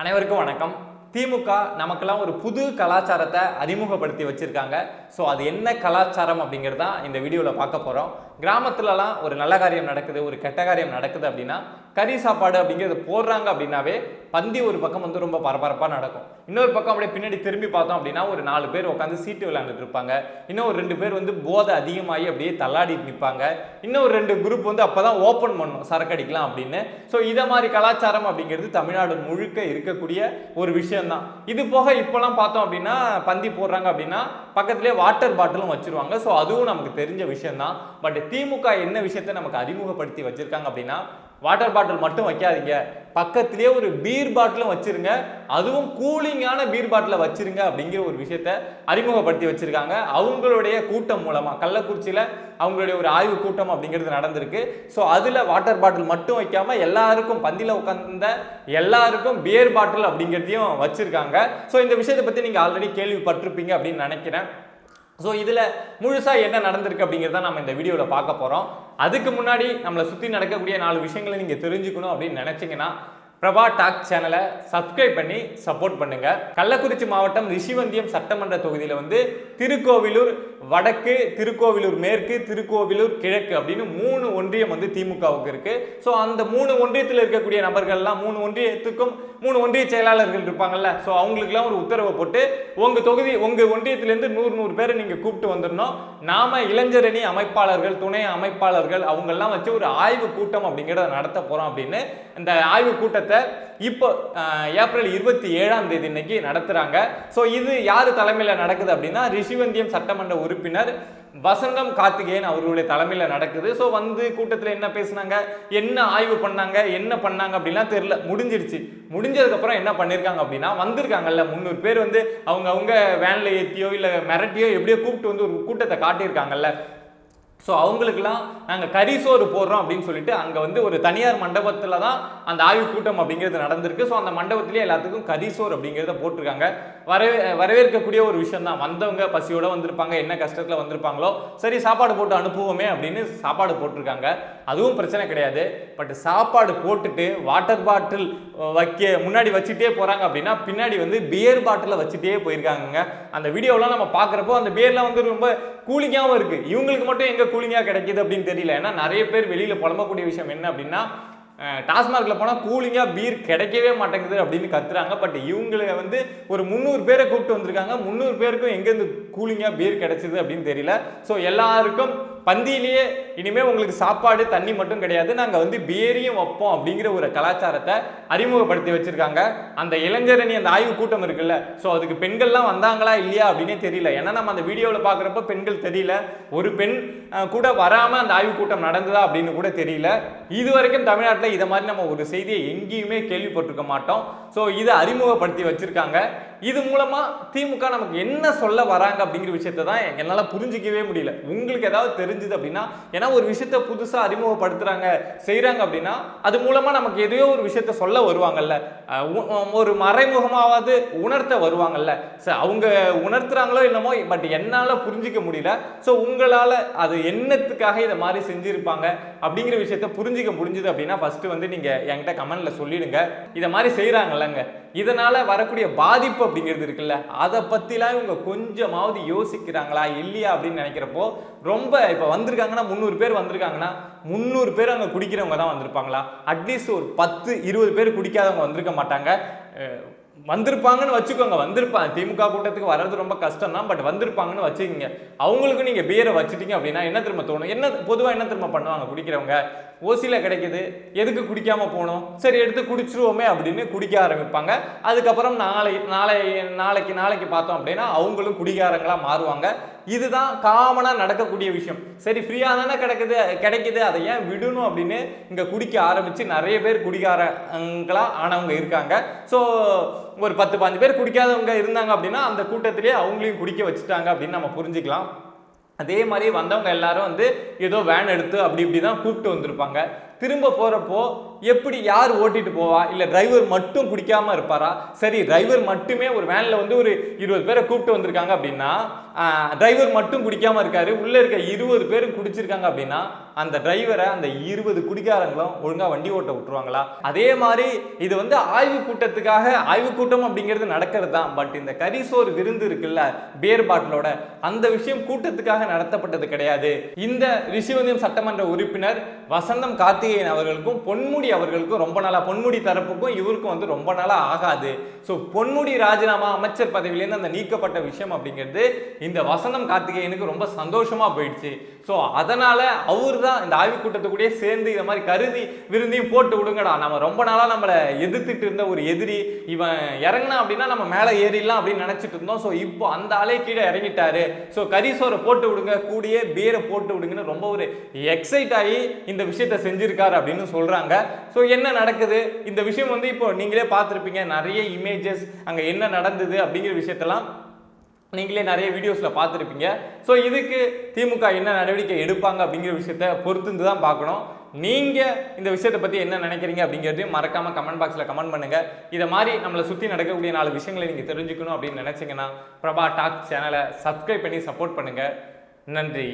அனைவருக்கும் வணக்கம். திமுக நமக்கெல்லாம் ஒரு புது கலாச்சாரத்தை அறிமுகப்படுத்தி வச்சுருக்காங்க. ஸோ அது என்ன கலாச்சாரம் அப்படிங்கிறது தான் இந்த வீடியோவில் பார்க்க போகிறோம் கிராமத்துலலாம் ஒரு நல்ல காரியம் நடக்குது ஒரு கெட்ட காரியம் நடக்குது அப்படின்னா கறி சாப்பாடு அப்படிங்கிறது போடுறாங்க அப்படின்னாவே பந்தி ஒரு பக்கம் வந்து ரொம்ப பரபரப்பாக நடக்கும். இன்னொரு பக்கம் அப்படியே பின்னாடி திரும்பி பார்த்தோம் அப்படின்னா ஒரு நாலு பேர் உட்காந்து சீட்டு விளையாண்டுட்டு இருப்பாங்க. இன்னும் ஒரு ரெண்டு பேர் வந்து போதை அதிகமாகி அப்படியே தள்ளாடிட்டு நிற்பாங்க இன்னும் ஒரு ரெண்டு குரூப் வந்து அப்போ தான் ஓப்பன் பண்ணும் சரக்கு அடிக்கலாம் அப்படின்னு. ஸோ இதை மாதிரி கலாச்சாரம் அப்படிங்கிறது தமிழ்நாடு முழுக்க இருக்கக்கூடிய ஒரு விஷயம்தான். இது போக இப்போலாம் பார்த்தோம் அப்படின்னா பந்தி போடுறாங்க அப்படின்னா பக்கத்துலேயே வாட்டர் பாட்டிலும் வச்சிருவாங்க. ஸோ அதுவும் நமக்கு தெரிஞ்ச விஷயம்தான். பட் திமுக என்ன விஷயத்தை நமக்கு அறிமுகப்படுத்தி வச்சுருக்காங்க அப்படின்னா வாட்டர் பாட்டில் மட்டும் வைக்காதீங்க. பக்கத்திலே ஒரு பீர் பாட்டிலும் வச்சுருங்க. அதுவும் கூலிங்கான பீர் பாட்டிலை வச்சுருங்க அப்படிங்கிற ஒரு விஷயத்த அறிமுகப்படுத்தி வச்சுருக்காங்க. அவங்களுடைய கூட்டம் மூலமாக கள்ளக்குறிச்சியில் அவங்களுடைய ஒரு ஆய்வு கூட்டம் அப்படிங்கிறது நடந்திருக்கு. ஸோ அதில் வாட்டர் பாட்டில் மட்டும் வைக்காமல் எல்லாருக்கும் பந்தியில் உட்காந்த எல்லாருக்கும் பியர் பாட்டில் அப்படிங்கிறதையும் வச்சுருக்காங்க. ஸோ இந்த விஷயத்தை பற்றி நீங்கள் ஆல்ரெடி கேள்விப்பட்டிருப்பீங்க அப்படின்னு நினைக்கிறேன். ஸோ இதில் முழுசாக என்ன நடந்திருக்கு அப்படிங்கிறத நம்ம இந்த வீடியோவில் பார்க்க போகிறோம் அதுக்கு முன்னாடி நம்மளை சுற்றி நடக்கக்கூடிய நாலு விஷயங்களை நீங்கள் தெரிஞ்சுக்கணும் அப்படின்னு நினச்சிங்கன்னா பிரபா டாக் சேனலை சப்ஸ்கிரைப் பண்ணி சப்போர்ட் பண்ணுங்கள் கள்ளக்குறிச்சி மாவட்டம் ரிஷிவந்தியம் சட்டமன்ற தொகுதியில் வந்து திருக்கோவிலூர் வடக்கு திருக்கோவிலூர் மேற்கு திருக்கோவிலூர் கிழக்கு அப்படின்னு மூணு ஒன்றியம் வந்து திமுகவுக்கு இருக்கு. ஸோ அந்த மூணு ஒன்றியத்தில் இருக்கக்கூடிய நபர்கள்லாம் மூணு ஒன்றியத்துக்கும் மூணு ஒன்றிய செயலாளர்கள் இருப்பாங்கல்ல. ஸோ அவங்களுக்குலாம் ஒரு உத்தரவை போட்டு உங்கள் தொகுதி உங்கள் ஒன்றியத்திலேருந்து நூறு நூறு பேரை நீங்கள் கூப்பிட்டு வந்துடணும். நாம இளைஞரணி அமைப்பாளர்கள் துணை அமைப்பாளர்கள் அவங்கெல்லாம் வச்சு ஒரு ஆய்வு கூட்டம் அப்படிங்கிறத நடத்த போகிறோம் அப்படின்னு இந்த ஆய்வு கூட்டத்தை இப்போ ஏப்ரல் இருபத்தி ஏழாம் தேதி இன்னைக்கு நடத்துகிறாங்க ஸோ இது யார் தலைமையில் நடக்குது அப்படின்னா ரிஷிவந்தியம் சட்டமன்ற உறுப்பினர் வசந்தம் கார்த்திகேயன் அவர்களுடைய தலைமையில் நடக்குது. ஸோ வந்து கூட்டத்தில் என்ன பேசுனாங்க? என்ன ஆய்வு பண்ணாங்க? என்ன பண்ணாங்க அப்படின்லாம் தெரில முடிஞ்சிருச்சு. முடிஞ்சதுக்கப்புறம் என்ன பண்ணியிருக்காங்க அப்படின்னா வந்திருக்காங்கல்ல முந்நூறு பேர் வந்து அவங்க அவங்க வேனில் ஏற்றியோ இல்லை மிரட்டியோ எப்படியோ கூப்பிட்டு வந்து ஒரு கூட்டத்தை காட்டியிருக்காங்கல்ல. ஸோ அவங்களுக்குலாம் நாங்கள் கரிசோறு போடுறோம் அப்படின்னு சொல்லிட்டு அங்கே வந்து ஒரு தனியார் மண்டபத்தில் தான் அந்த ஆய்வு கூட்டம் அப்படிங்கிறது நடந்திருக்கு. ஸோ அந்த மண்டபத்திலே எல்லாத்துக்கும் கரிசோறு அப்படிங்கிறத போட்டிருக்காங்க. வரவே வரவேற்கக்கூடிய ஒரு விஷயம் தான். வந்தவங்க பசியோட வந்திருப்பாங்க. என்ன கஷ்டத்தில் வந்திருப்பாங்களோ சரி சாப்பாடு போட்டு அனுப்புவோமே அப்படின்னு சாப்பாடு போட்டிருக்காங்க. அதுவும் பிரச்சனை கிடையாது. பட் சாப்பாடு போட்டுட்டு வாட்டர் பாட்டில் வைக்க முன்னாடி வச்சுட்டே போகிறாங்க அப்படின்னா பின்னாடி வந்து பியர் பாட்டிலை வச்சுட்டே போயிருக்காங்க அந்த வீடியோலாம் நம்ம பார்க்குறப்போ அந்த பியர்லாம் வந்து ரொம்ப கூலிங்காகவும் இருக்குது இவங்களுக்கு மட்டும் எங்கே கூலிங்காக கிடைக்குது அப்படின்னு தெரியல. ஏன்னா நிறைய பேர் வெளியில் புலம்பக்கூடிய விஷயம் என்ன அப்படின்னா டாஸ்மார்க்கில் போனால் கூலிங்காக பீர் கிடைக்கவே மாட்டேங்குது அப்படின்னு கத்துறாங்க. பட் இவங்களை வந்து ஒரு முந்நூறு பேரை கூப்பிட்டு வந்திருக்காங்க. முந்நூறு பேருக்கும் எங்கேருந்து கூலிங்காக பீர் கிடைச்சிது அப்படின்னு தெரியல. ஸோ எல்லாருக்கும் பந்தியிலேயே இனிமேல் உங்களுக்கு சாப்பாடு தண்ணி மட்டும் கிடையாது. நாங்கள் வந்து பியரையும் வைப்போம் அப்படிங்கிற ஒரு கலாச்சாரத்தை அறிமுகப்படுத்தி வச்சிருக்காங்க. அந்த இளைஞரணி அந்த ஆய்வு கூட்டம் இருக்குல்ல. ஸோ அதுக்கு பெண்கள்லாம் வந்தாங்களா இல்லையா அப்படின்னே தெரியல. ஏன்னா நம்ம அந்த வீடியோவில் பார்க்குறப்ப பெண்கள் தெரியல. ஒரு பெண் கூட வராமல் அந்த ஆய்வு கூட்டம் நடந்ததா அப்படின்னு கூட தெரியல. இது வரைக்கும் தமிழ்நாட்டில் இதை மாதிரி நம்ம ஒரு செய்தியை எங்கேயுமே கேள்விப்பட்டிருக்க மாட்டோம். ஸோ இதை அறிமுகப்படுத்தி வச்சுருக்காங்க. இது மூலமா திமுக நமக்கு என்ன சொல்ல வராங்க அப்படிங்கிற விஷயத்தை தான் என்னால் புரிஞ்சிக்கவே முடியல. உங்களுக்கு ஏதாவது தெரிஞ்சுது அப்படின்னா ஏன்னா ஒரு விஷயத்த புதுசாக அறிமுகப்படுத்துறாங்க செய்கிறாங்க அப்படின்னா அது மூலமா நமக்கு எதையோ ஒரு விஷயத்த சொல்ல வருவாங்கல்ல. ஒரு மறைமுகமாவது உணர்த்த வருவாங்கல்ல. ச அவங்க உணர்த்துறாங்களோ என்னமோ பட் என்னால் புரிஞ்சிக்க முடியல. ஸோ உங்களால் அது என்னத்துக்காக இதை மாதிரி செஞ்சுருப்பாங்க அப்படிங்கிற விஷயத்த புரிஞ்சிக்க முடிஞ்சுது அப்படின்னா ஃபஸ்ட்டு வந்து நீங்கள் என்கிட்ட கமெண்டில் சொல்லிடுங்க. இதை மாதிரி செய்கிறாங்கல்லங்க இதனால் வரக்கூடிய பாதிப்பு அப்படிங்கிறது இருக்குல்ல? அதை பற்றிலாம் இவங்க கொஞ்சமாவது யோசிக்கிறாங்களா இல்லையா அப்படின்னு நினைக்கிறப்போ ரொம்ப இப்போ வந்திருக்காங்கன்னா முந்நூறு பேர் வந்திருக்காங்கன்னா முந்நூறு பேர் அங்கே குடிக்கிறவங்க தான் வந்திருப்பாங்களா? அட்லீஸ்ட் ஒரு பத்து இருபது பேர் குடிக்காதவங்க வந்திருக்க மாட்டாங்க. அஹ் வந்திருப்பாங்கன்னு வச்சுக்கோங்க. வந்திருப்பாங்க திமுக கூட்டத்துக்கு வர்றது ரொம்ப கஷ்டம் தான் பட் வந்திருப்பாங்கன்னு வச்சுக்கோங்க. அவங்களுக்கு நீங்கள் பியரை வச்சுட்டீங்க அப்படின்னா என்ன திரும்ப தோணும்? என்ன பொதுவாக என்ன திரும்ப பண்ணுவாங்க குடிக்கிறவங்க? ஓசியில் கிடைக்குது. எதுக்கு குடிக்காமல் போகணும் சரி எடுத்து குடிச்சிருவோமே அப்படின்னு குடிக்க ஆரம்பிப்பாங்க. அதுக்கப்புறம் நாளை நாளை நாளைக்கு நாளைக்கு பார்த்தோம் அப்படின்னா அவங்களும் குடிகாரங்களாக மாறுவாங்க. இதுதான் காமனாக நடக்கக்கூடிய விஷயம். சரி ஃப்ரீயாக தானே கிடைக்குது கிடைக்குது. அதை ஏன் விடணும் அப்படின்னு இங்கே குடிக்க ஆரம்பித்து நிறைய பேர் குடிக்காரங்களாக ஆனவங்க இருக்காங்க. ஸோ ஒரு பத்து பாஞ்சு பேர் குடிக்காதவங்க இருந்தாங்க அப்படின்னா அந்த கூட்டத்திலே அவங்களையும் குடிக்க வச்சுட்டாங்க அப்படின்னு நம்ம புரிஞ்சுக்கலாம். அதே மாதிரி வந்தவங்க எல்லாரும் வந்து ஏதோ வேன் எடுத்து அப்படி இப்படி தான் கூப்பிட்டு வந்திருப்பாங்க. திரும்ப போகிறப்போ எப்படி யார் ஓட்டிட்டு போவா? இல்லை டிரைவர் மட்டும் குடிக்காமல் இருப்பாரா? சரி டிரைவர் மட்டுமே ஒரு வேனில் வந்து ஒரு இருபது பேரை கூப்பிட்டு வந்திருக்காங்க அப்படின்னா டிரைவர் மட்டும் குடிக்காமல் இருக்காரு உள்ளே இருக்க இருபது பேரும் குடிச்சிருக்காங்க அப்படின்னா அந்த டிரைவரை அந்த இருபது குடிக்காரங்களும் ஒழுங்காக வண்டி ஓட்ட விட்டுருவாங்களா? அதே மாதிரி இது வந்து ஆய்வு கூட்டத்துக்காக ஆய்வு கூட்டம் அப்படிங்கிறது நடக்கிறது தான். பட் இந்த கரிசோர் விருந்து இருக்குல்ல பேர் பாட்டிலோட அந்த விஷயம் கூட்டத்துக்காக நடத்தப்பட்டது கிடையாது. இந்த ரிஷிவந்தியம் சட்டமன்ற உறுப்பினர் வசந்தம் கார்த்திகேயன் அவர்களுக்கும் பொன்முடி அவர்களுக்கும் ரொம்ப நாளாக பொன்முடி தரப்புக்கும் இவருக்கும் வந்து ரொம்ப நாளாக ஆகாது. ஸோ பொன்முடி ராஜினாமா அமைச்சர் பதவியிலேருந்து அந்த நீக்கப்பட்ட விஷயம் அப்படிங்கிறது இந்த வசந்தம் கார்த்திகேயனுக்கு ரொம்ப சந்தோஷமாக போயிடுச்சு. ஸோ அதனால் அவர் தான் இந்த ஆய்வு கூட்டத்துக்குடியே சேர்ந்து இந்த மாதிரி கருதி விருந்தையும் போட்டு விடுங்கடா. நம்ம ரொம்ப நாளாக நம்மளை எதிர்த்துட்டு இருந்த ஒரு எதிரி இவன் இறங்கினா அப்படின்னா நம்ம மேலே ஏறிடலாம் அப்படின்னு நினச்சிட்டு இருந்தோம். ஸோ இப்போ அந்த ஆளே கீழே இறங்கிட்டாரு. ஸோ கரிசோரை போட்டு விடுங்க கூடியே பீரை போட்டு விடுங்கன்னு ரொம்ப ஒரு எக்ஸைட் ஆகி இந்த இந்த விஷயத்த செஞ்சுருக்காரு அப்படின்னு சொல்கிறாங்க ஸோ என்ன நடக்குது? இந்த விஷயம் வந்து இப்போ நீங்களே பார்த்துருப்பீங்க. நிறைய இமேஜஸ் அங்கே என்ன நடந்தது அப்படிங்கிற விஷயத்தெல்லாம் நீங்களே நிறைய வீடியோஸில் பார்த்துருப்பீங்க. ஸோ இதுக்கு திமுக என்ன நடவடிக்கை எடுப்பாங்க அப்படிங்கிற விஷயத்த பொறுத்துந்து தான் பார்க்கணும். நீங்கள் இந்த விஷயத்தை பற்றி என்ன நினைக்கிறீங்க அப்படிங்கிறதையும் மறக்காமல் கமெண்ட் பாக்ஸில் கமெண்ட் பண்ணுங்கள் இதை மாதிரி நம்மளை சுற்றி நடக்கக்கூடிய நாலு விஷயங்களை நீங்கள் தெரிஞ்சுக்கணும் அப்படின்னு நினச்சிங்கன்னா பிரபா டாக் சேனலை சப்ஸ்கிரைப் பண்ணி சப்போர்ட் பண்ணுங்கள் நன்றி.